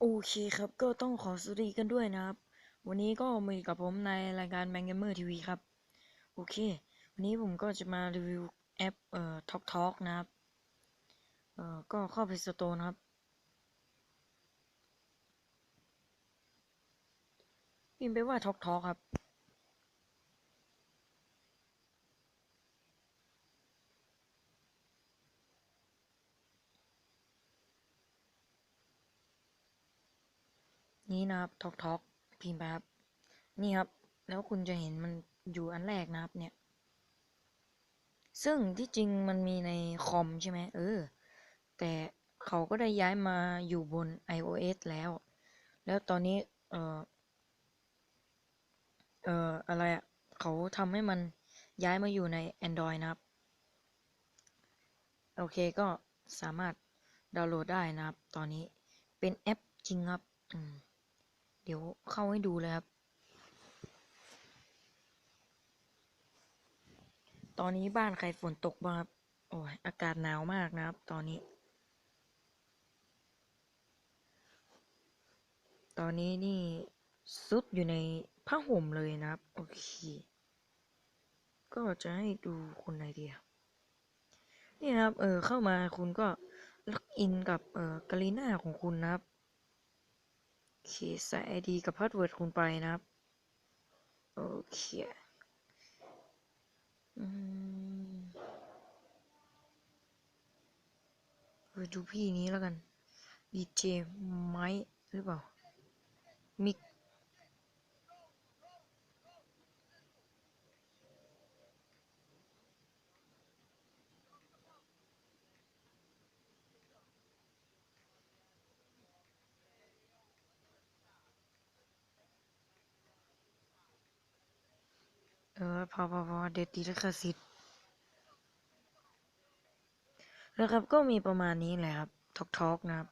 โอเคครับก็ต้องขอสวัสดีกันด้วยนะครับ วันนี้ก็มีกับผมในรายการ b a n g Gamer TV ครับ โอเค วันนี้ผมก็จะมารีวิวแอปเอ่อท็อกท็อกนะครับ เอ่อก็เข้าไปสโตร์นะครับพิมพ์ไปว่าท็อกท็อกครับ นี่นะครับ Talk Talk พิมพ์ไปครับ นี่ครับ แล้วคุณจะเห็นมันอยู่อันแรกนะครับ เนี่ย ซึ่งที่จริงมันมีในคอมใช่ไหมเออ แต่เขาก็ได้ย้ายมาอยู่บน iOS แล้ว แล้วตอนนี้ เออเอออะไรอะ เขาทำให้มันย้ายมาอยู่ใน Android นะครับ โอเคก็สามารถดาวน์โหลดได้นะครับ ตอนนี้เป็นแอปจริงครับ อืม เดี๋ยวเข้าให้ดูเลยครับ ตอนนี้บ้านใครฝนตกบ้างครับ โอ้ยอากาศหนาวมากนะครับ ตอนนี้ ตอนนี้นี่ซุดอยู่ในผ้าห่มเลยนะครับ โอเค ก็จะให้ดูคนไหนดีอะนี่นะครับ เออเข้ามาคุณก็ล็อกอินกับเออกาลีน่าของคุณนะครับ เคใส่ ID กับพาสเวิร์ดคุณไปนะครับ โอเคอืมไปดูพี่นี้แล้วกันดีเจไม้หรือเปล่ามิก เออพอพอพอเด็ดดีลิขสิทธิ์แล้วครับก็มีประมาณนี้แหละครับทอกทอกนะครับ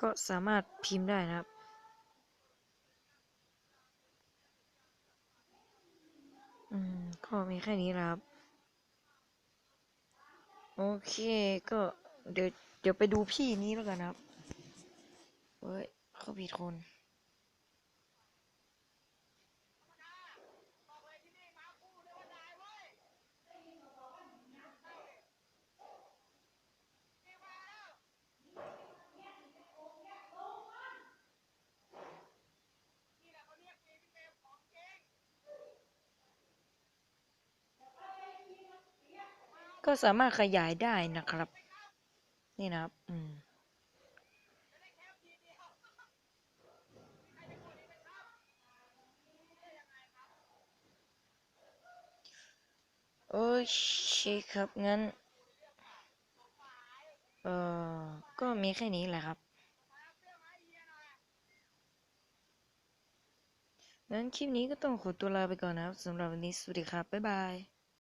ก็สามารถพิมพ์ได้นะครับอืมก็มีแค่นี้นะครับ โอเคก็เดี๋ยวเดี๋ยวไปดูพี่นี้แล้วกันนะครับ เฮ้ยเขาผิดคน ก็สามารถขยายได้นะครับ นี่นะครับ อืมโอเคครับ งั้น เอ่อ ก็มีแค่นี้แหละครับงั้นคลิปนี้ก็ต้องขอตัวลาไปก่อนนะครับสำหรับวันนี้สวัสดีครับ บ๊ายบาย